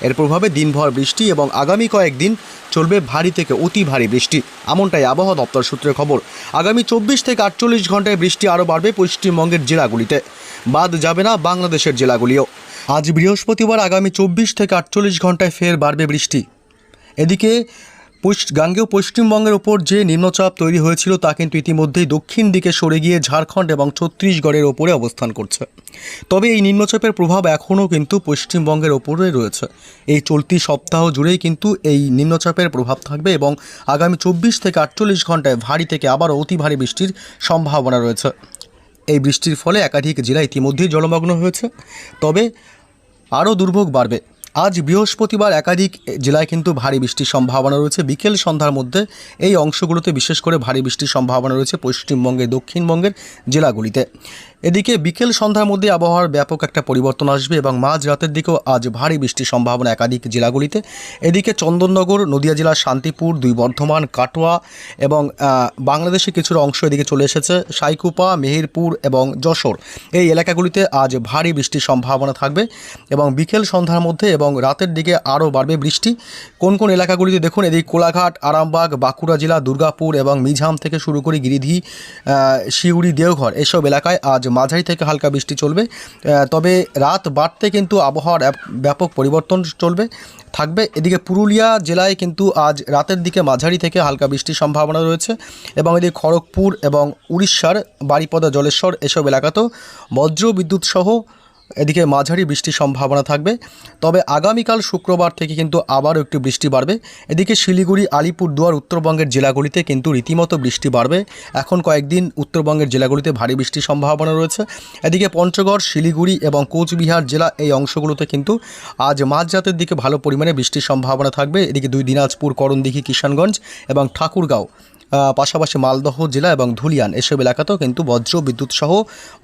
এর প্রভাবে দিনভর বৃষ্টি এবং আগামী কয়েকদিন চলবে ভারী থেকে অতি ভারী বৃষ্টি। এমনটাই আবহাওয়া দপ্তর সূত্রে খবর। আগামী চব্বিশ থেকে আটচল্লিশ ঘন্টায় বৃষ্টি আরও বাড়বে পশ্চিমবঙ্গের জেলাগুলিতে। বাদ যাবে না বাংলাদেশের জেলাগুলিও। আজ বৃহস্পতিবার আগামী চব্বিশ থেকে আটচল্লিশ ঘন্টায় ফের বাড়বে বৃষ্টি। এদিকে গাঙ্গেয় পশ্চিমবঙ্গের ওপর যে নিম্নচাপ তৈরি হয়েছিল তা কিন্তু ইতিমধ্যেই দক্ষিণ দিকে সরে গিয়ে ঝাড়খণ্ড এবং ছত্তিশগড়ের ওপরে অবস্থান করছে। তবে এই নিম্নচাপের প্রভাব এখনও কিন্তু পশ্চিমবঙ্গের ওপরে রয়েছে। এই চলতি সপ্তাহ জুড়েই কিন্তু এই নিম্নচাপের প্রভাব থাকবে এবং আগামী চব্বিশ থেকে আটচল্লিশ ঘন্টায় ভারী থেকে আবারও অতি ভারী বৃষ্টির সম্ভাবনা রয়েছে। এই বৃষ্টির ফলে একাধিক জেলা ইতিমধ্যেই জলমগ্ন হয়েছে। তবে আরও দুর্ভোগ বাড়বে। আজ বৃহস্পতিবার একাধিক জেলায় কিন্তু ভারী বৃষ্টির সম্ভাবনা রয়েছে। বিকেল সন্ধ্যার মধ্যে এই অংশগুলোতে বিশেষ করে ভারী বৃষ্টির সম্ভাবনা রয়েছে পশ্চিমবঙ্গে দক্ষিণবঙ্গের জেলাগুলিতে। এদিকে বিকেল সন্ধ্যার মধ্যে আবহাওয়ার ব্যাপক একটা পরিবর্তন আসবে এবং মাঝ রাতের দিকেও আজ ভারী বৃষ্টির সম্ভাবনা একাধিক জেলাগুলিতে। এদিকে চন্দননগর, নদিয়া জেলার শান্তিপুর দুই বর্ধমান কাটোয়া এবং বাংলাদেশের কিছুটা অংশ এদিকে চলে এসেছে। সাইকুপা, মেহেরপুর এবং যশোর এই এলাকাগুলিতে আজ ভারী বৃষ্টির সম্ভাবনা থাকবে এবং বিকেল সন্ধ্যার মধ্যে এবং রাতের দিকে আরও বাড়বে বৃষ্টি। কোন কোন এলাকাগুলিতে দেখুন, এদিকে কোলাঘাট, আরামবাগ, বাঁকুড়া জেলা, দুর্গাপুর এবং মিঝাম থেকে শুরু করে গিরিধি শিউড়ি দেওঘর এসব এলাকায় আজ মাঝারি থেকে হালকা বৃষ্টি চলবে। তবে রাত বাড়তে কিন্তু আবহাওয়ার ব্যাপক পরিবর্তন চলবে। থাকবে এদিকে পুরুলিয়া জেলায় কিন্তু আজ রাতের দিকে মাঝারি থেকে হালকা বৃষ্টির সম্ভাবনা রয়েছে এবং এদিকে খড়গপুর এবং উড়িষ্যার বারিপদা, জলেশ্বর এসব এলাকাতেও বজ্র বিদ্যুৎ সহ এদিকে মাঝারি বৃষ্টির সম্ভাবনা থাকবে। তবে আগামীকাল শুক্রবার থেকে কিন্তু আবারও একটু বৃষ্টি বাড়বে। এদিকে শিলিগুড়ি, আলিপুরদুয়ার, উত্তরবঙ্গের জেলাগুলিতে কিন্তু রীতিমতো বৃষ্টি বাড়বে। এখন কয়েকদিন উত্তরবঙ্গের জেলাগুলিতে ভারী বৃষ্টির সম্ভাবনা রয়েছে। এদিকে পঞ্চগড়, শিলিগুড়ি এবং কোচবিহার জেলা এই অংশগুলোতে কিন্তু আজ মাঝরাতের দিকে ভালো পরিমাণে বৃষ্টির সম্ভাবনা থাকবে। এদিকে দুই দিনাজপুর, করণদিঘি, কিষানগঞ্জ এবং ঠাকুরগাঁও। পাশাপাশি মালদহ জেলা এবং ধুলিয়ান এসব এলাকাতেও কিন্তু বজ্র, বিদ্যুৎ সহ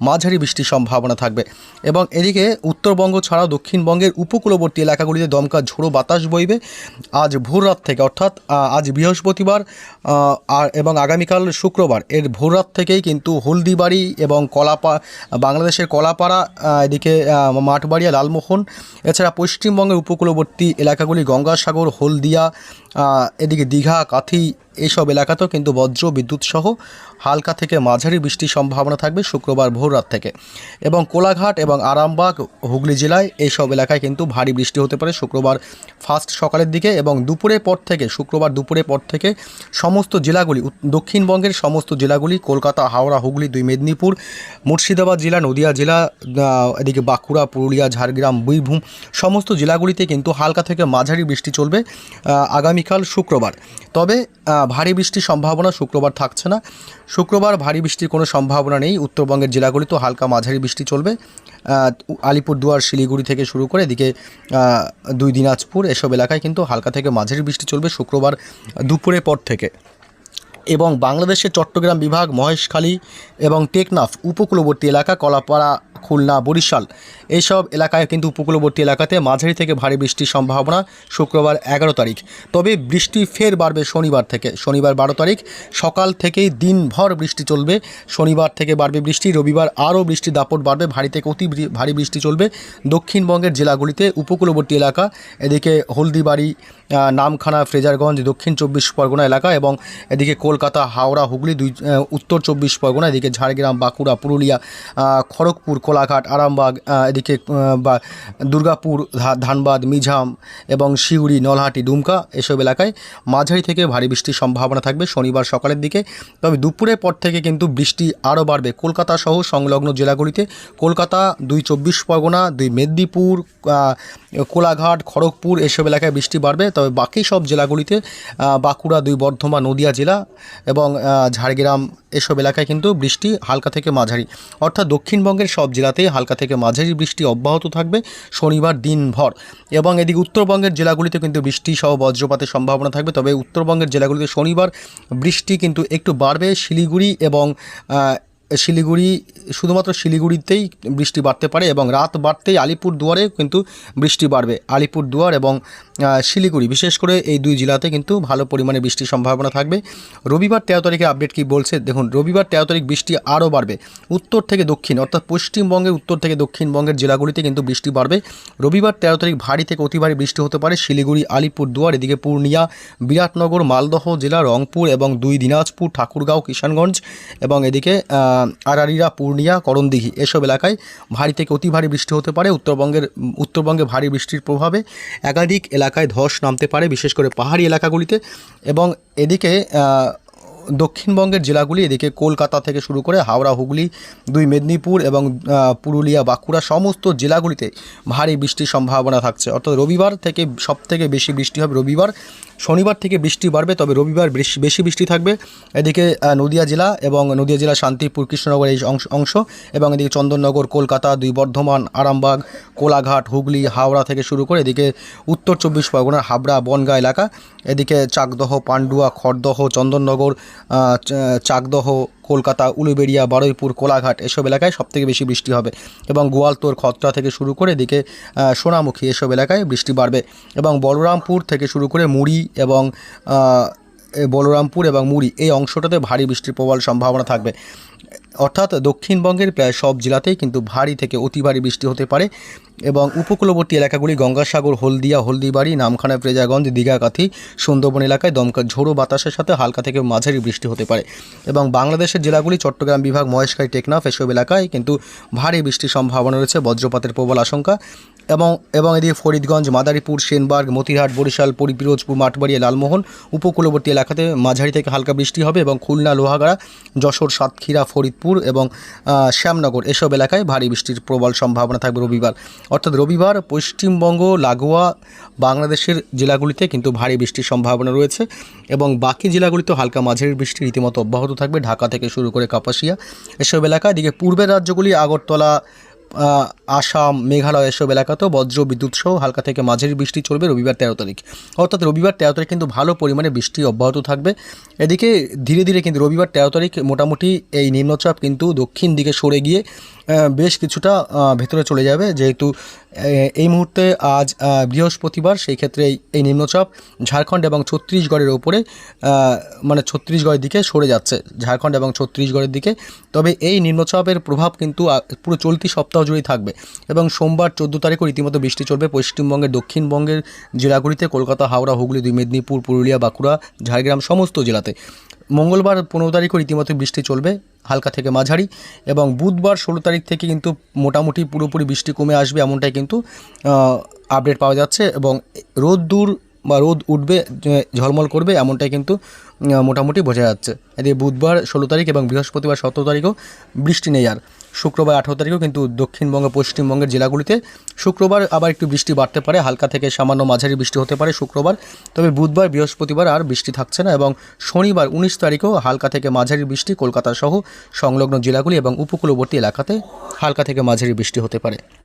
মাঝারি বৃষ্টির সম্ভাবনা থাকবে। এবং এদিকে উত্তরবঙ্গ ছাড়াও দক্ষিণবঙ্গের উপকূলবর্তী এলাকাগুলিতে দমকা ঝোড়ো বাতাস বইবে। আজ ভোররাত থেকে অর্থাৎ আজ বৃহস্পতিবার আর এবং আগামীকাল শুক্রবার, এর ভোররাত থেকেই কিন্তু হলদিবাড়ি এবং কলাপা, বাংলাদেশের কলাপাড়া এদিকে মাঠবাড়িয়া, লালমোহন, এছাড়া পশ্চিমবঙ্গের উপকূলবর্তী এলাকাগুলি গঙ্গাসাগর, হলদিয়া এদিকে দীঘা, কাথি এইসব এলাকাতেও কিন্তু বজ্র, বিদ্যুৎ সহ হালকা থেকে মাঝারি বৃষ্টির সম্ভাবনা থাকবে শুক্রবার ভোররাত থেকে। এবং কোলাঘাট এবং আরামবাগ, হুগলি জেলায় এইসব এলাকায় কিন্তু ভারী বৃষ্টি হতে পারে শুক্রবার ফার্স্ট সকালের দিকে এবং দুপুরের পর থেকে, শুক্রবার দুপুরের পর থেকে সমস্ত জেলাগুলি দক্ষিণবঙ্গের সমস্ত জেলাগুলি, কলকাতা, হাওড়া, হুগলি, দুই মেদিনীপুর, মুর্শিদাবাদ জেলা, নদিয়া জেলা এদিকে বাঁকুড়া, পুরুলিয়া, ঝাড়গ্রাম, বীরভূম সমস্ত জেলাগুলিতে কিন্তু হালকা থেকে মাঝারি বৃষ্টি চলবে আগামীকাল শুক্রবার। তবে ভারী বৃষ্টির সম্ভাবনা শুক্রবার থাকছে না। শুক্রবার ভারী বৃষ্টির কোনো সম্ভাবনা নেই। উত্তরবঙ্গের জেলাগুলিতে হালকা মাঝারি বৃষ্টি চলবে। আলিপুরদুয়ার, শিলিগুড়ি থেকে শুরু করে এদিকে দুই দিনাজপুর, এসব এলাকায় কিন্তু হালকা থেকে মাঝারি বৃষ্টি চলবে শুক্রবার দুপুরের পর থেকে। এবং বাংলাদেশের চট্টগ্রাম বিভাগ, মহেশখালী এবং টেকনাফ উপকূলবর্তী এলাকা, কলাপাড়া, খুলনা, বরিশাল এইসব এলাকায় কিন্তু উপকূলবর্তী এলাকাতে মাঝারি থেকে ভারী বৃষ্টির সম্ভাবনা শুক্রবার এগারো তারিখ। তবে বৃষ্টি ফের বাড়বে শনিবার থেকে, শনিবার বারো তারিখ। সকাল থেকেই দিনভর বৃষ্টি চলবে, শনিবার থেকে বাড়বে বৃষ্টি, রবিবার আরও বৃষ্টির দাপট বাড়বে, ভারী থেকে অতি ভারী বৃষ্টি চলবে। দক্ষিণবঙ্গের জেলাগুলিতে উপকূলবর্তী এলাকা, এদিকে হলদিবাড়ি নামখানা, ফ্রেজারগঞ্জ, দক্ষিণ চব্বিশ পরগনা এলাকা এবং এদিকে কলকাতা, হাওড়া, হুগলি, দুই উত্তর চব্বিশ পরগনা, এদিকে ঝাড়গ্রাম, বাঁকুড়া, পুরুলিয়া খড়গপুর, কোলাঘাট, আরামবাগ এদিকে বা, দুর্গাপুর ধানবাদ মিঝাম এবং শিউড়ি, নলহাটি ডুমকা এসব এলাকায় মাঝারি থেকে ভারী বৃষ্টির সম্ভাবনা থাকবে শনিবার সকালের দিকে। তবে দুপুরের পর থেকে কিন্তু বৃষ্টি আরও বাড়বে। কলকাতা সহ সংলগ্ন জেলাগুলিতে কলকাতা, দুই চব্বিশ পরগনা, দুই মেদিনীপুর কোলাঘাট, খড়গপুর এসব এলাকায় বৃষ্টি বাড়বে। তবে বাকি সব জেলাগুলিতে বাঁকুড়া, দুই বর্ধমান, নদিয়া জেলা এবং ঝাড়গ্রাম এসব এলাকায় কিন্তু বৃষ্টি হালকা থেকে মাঝারি। অর্থাৎ দক্ষিণবঙ্গের সব জেলাতেই হালকা থেকে মাঝারি বৃষ্টি অব্যাহত থাকবে শনিবার দিনভর। এবং এদিকে উত্তরবঙ্গের জেলাগুলিতে কিন্তু বৃষ্টি সহ বজ্রপাতের সম্ভাবনা থাকবে। তবে উত্তরবঙ্গের জেলাগুলিতে শনিবার বৃষ্টি কিন্তু একটু বাড়বে। শিলিগুড়ি এবং শিলিগুড়ি, শুধুমাত্র শিলিগুড়িতেই বৃষ্টি বাড়তে পারে এবং রাত বাড়তেই আলিপুর দুয়ারে কিন্তু বৃষ্টি বাড়বে। আলিপুর দুয়ার এবং শিলিগুড়ি। বিশেষ করে এই দুই জেলাতে কিন্তু ভালো পরিমাণে বৃষ্টির সম্ভাবনা থাকবে। রবিবার তেরো তারিখে আপডেট কি বলছে? দেখুন, রবিবার তেরো তারিখ বৃষ্টি আরও বাড়বে। উত্তর থেকে দক্ষিণ, অর্থাৎ পশ্চিমবঙ্গের উত্তর থেকে দক্ষিণবঙ্গের জেলাগুলিতে কিন্তু বৃষ্টি বাড়বে। রবিবার তেরো তারিখ ভারী থেকে অতি ভারী বৃষ্টি হতে পারে শিলিগুড়ি, আলিপুরদুয়ার, এদিকে পূর্ণিয়া, বিরাটনগর, মালদহ জেলা, রংপুর এবং দুই দিনাজপুর, ঠাকুরগাঁও, কিষানগঞ্জ এবং এদিকে আরারিরা, পূর্ণিয়া, করণদিঘি এসব এলাকায় ভারী থেকে অতি ভারী বৃষ্টি হতে পারে। উত্তরবঙ্গের, উত্তরবঙ্গে ভারী বৃষ্টির প্রভাবে। একাধিক এলাকায় ধস নামতে পারে, বিশেষ করে পাহাড়ি এলাকাগুলিতে। এবং এদিকে দক্ষিণবঙ্গের জেলাগুলি, এদিকে কলকাতা থেকে শুরু করে হাওড়া, হুগলি, দুই মেদিনীপুর এবং পুরুলিয়া, বাঁকুড়া সমস্ত জেলাগুলিতে ভারী বৃষ্টির সম্ভাবনা থাকছে। অর্থাৎ রবিবার থেকে সব থেকে বেশি বৃষ্টি হবে রবিবার। শনিবার থেকে বৃষ্টি বাড়বে, তবে রবিবার বেশি বৃষ্টি থাকবে। এদিকে নদিয়া জেলা এবং নদিয়া জেলা শান্তিপুর, কৃষ্ণনগর এই অংশ অংশ এবং এদিকে চন্দননগর, কলকাতা, দুই বর্ধমান, আরামবাগ, কোলাঘাট, হুগলি, হাওড়া থেকে শুরু করে এদিকে উত্তর চব্বিশ পরগনার হাবড়া, বনগাঁ এলাকা। এদিকে চাকদহ, পান্ডুয়া, খড়দহ, চন্দননগর চাকদহ কলকাতা, উলুবেড়িয়া, বারুইপুর, কোলাঘাট এসব এলাকায় সবথেকে বেশি বৃষ্টি হবে এবং গোয়ালতোর খতরা থেকে শুরু করে এদিকে সোনামুখী এসব এলাকায় বৃষ্টি বাড়বে এবং বলরামপুর থেকে শুরু করে মুড়ি এবং বলরামপুর এবং মুড়ি এই অংশটাতে ভারী বৃষ্টির প্রবল সম্ভাবনা থাকবে। অর্থাৎ দক্ষিণবঙ্গের প্রায় সব জেলাতেই কিন্তু ভারী থেকে অতি ভারী বৃষ্টি হতে পারে। এবং উপকূলবর্তী এলাকাগুলি গঙ্গাসাগর, হলদিয়া, হলদিবাড়ি, নামখানা, প্রেজাগঞ্জ দীঘাকাথি সুন্দরবন এলাকায় দমকা ঝোড়ো বাতাসের সাথে হালকা থেকে মাঝারি বৃষ্টি হতে পারে। এবং বাংলাদেশের জেলাগুলি চট্টগ্রাম বিভাগ, মহেশখালী, টেকনাফ এসব এলাকায় কিন্তু ভারী বৃষ্টির সম্ভাবনা রয়েছে। বজ্রপাতের প্রবল আশঙ্কা। এবং এবং এদিকে ফরিদগঞ্জ, মাদারীপুর, সেনবার্গ, মতিহাট, বরিশাল, পরি- পিরোজপুর, মাঠবাড়িয়া, লালমোহন উপকূলবর্তী এলাকাতে মাঝারি থেকে হালকা বৃষ্টি হবে এবং খুলনা, লোহাগাড়া, যশোর, সাতক্ষীরা, ফরিদপুর এবং শ্যামনগর এসব এলাকায় ভারী বৃষ্টির প্রবল সম্ভাবনা থাকবে রবিবার। অর্থাৎ রবিবার পশ্চিমবঙ্গ, লাগোয়া, বাংলাদেশের জেলাগুলিতে কিন্তু ভারী বৃষ্টির সম্ভাবনা রয়েছে এবং বাকি জেলাগুলিতেও হালকা মাঝারি বৃষ্টি রীতিমতো অব্যাহত থাকবে। ঢাকা থেকে শুরু করে কাপাসিয়া এসব এলাকা। এদিকে পূর্বের রাজ্যগুলি আগরতলা আসাম, মেঘালয় এসব এলাকাতেও বজ্র বিদ্যুৎ সহ হালকা থেকে মাঝারি বৃষ্টি চলবে রবিবার তেরো তারিখ। অর্থাৎ রবিবার তেরো তারিখ কিন্তু ভালো পরিমাণে বৃষ্টি অব্যাহত থাকবে। এদিকে ধীরে ধীরে কিন্তু রবিবার তেরো তারিখ মোটামুটি এই নিম্নচাপ কিন্তু দক্ষিণ দিকে সরে গিয়ে বেশ কিছুটা ভেতরে চলে যাবে। যেহেতু এই মুহূর্তে আজ বৃহস্পতিবার, সেই ক্ষেত্রে এই- নিম্নচাপ ঝাড়খণ্ড এবং ছত্তিশগড়ের ওপরে মানে ছত্তিশগড়ের দিকে সরে যাচ্ছে, ঝাড়খণ্ড এবং ছত্তিশগড়ের দিকে। তবে এই নিম্নচাপের প্রভাব কিন্তু পুরো চলতি সপ্তাহ জুড়েই থাকবে। এবং সোমবার চোদ্দ তারিখও রীতিমতো বৃষ্টি চলবে। পশ্চিমবঙ্গের, দক্ষিণবঙ্গের জেলাগুলিতে কলকাতা, হাওড়া, হুগলি, দুই মেদিনীপুর, পুরুলিয়া, বাঁকুড়া, ঝাড়গ্রাম সমস্ত জেলাতে। মঙ্গলবার পনেরো তারিখও রীতিমতো বৃষ্টি চলবে হালকা থেকে মাঝারি এবং বুধবার ষোলো তারিখ থেকে কিন্তু মোটামুটি পুরোপুরি বৃষ্টি কমে আসবে এমনটাই কিন্তু আপডেট পাওয়া যাচ্ছে এবং রোদ দূর বা রোদ উঠবে ঝলমল করবে এমনটাই কিন্তু মোটামুটি বোঝা যাচ্ছে। এদিকে বুধবার ষোলো তারিখ এবং বৃহস্পতিবার সতেরো তারিখও বৃষ্টি নেই আর। শুক্রবার আঠারো তারিখেও কিন্তু দক্ষিণবঙ্গ, পশ্চিমবঙ্গের জেলাগুলিতে শুক্রবার আবার একটু বৃষ্টি বাড়তে পারে। হালকা থেকে সামান্য মাঝারি বৃষ্টি হতে পারে শুক্রবার। তবে বুধবার, বৃহস্পতিবার আর বৃষ্টি থাকছে না এবং শনিবার উনিশ তারিখেও হালকা থেকে মাঝারি বৃষ্টি কলকাতা সহ সংলগ্ন জেলাগুলি এবং উপকূলবর্তী এলাকাতে হালকা থেকে মাঝারি বৃষ্টি হতে পারে।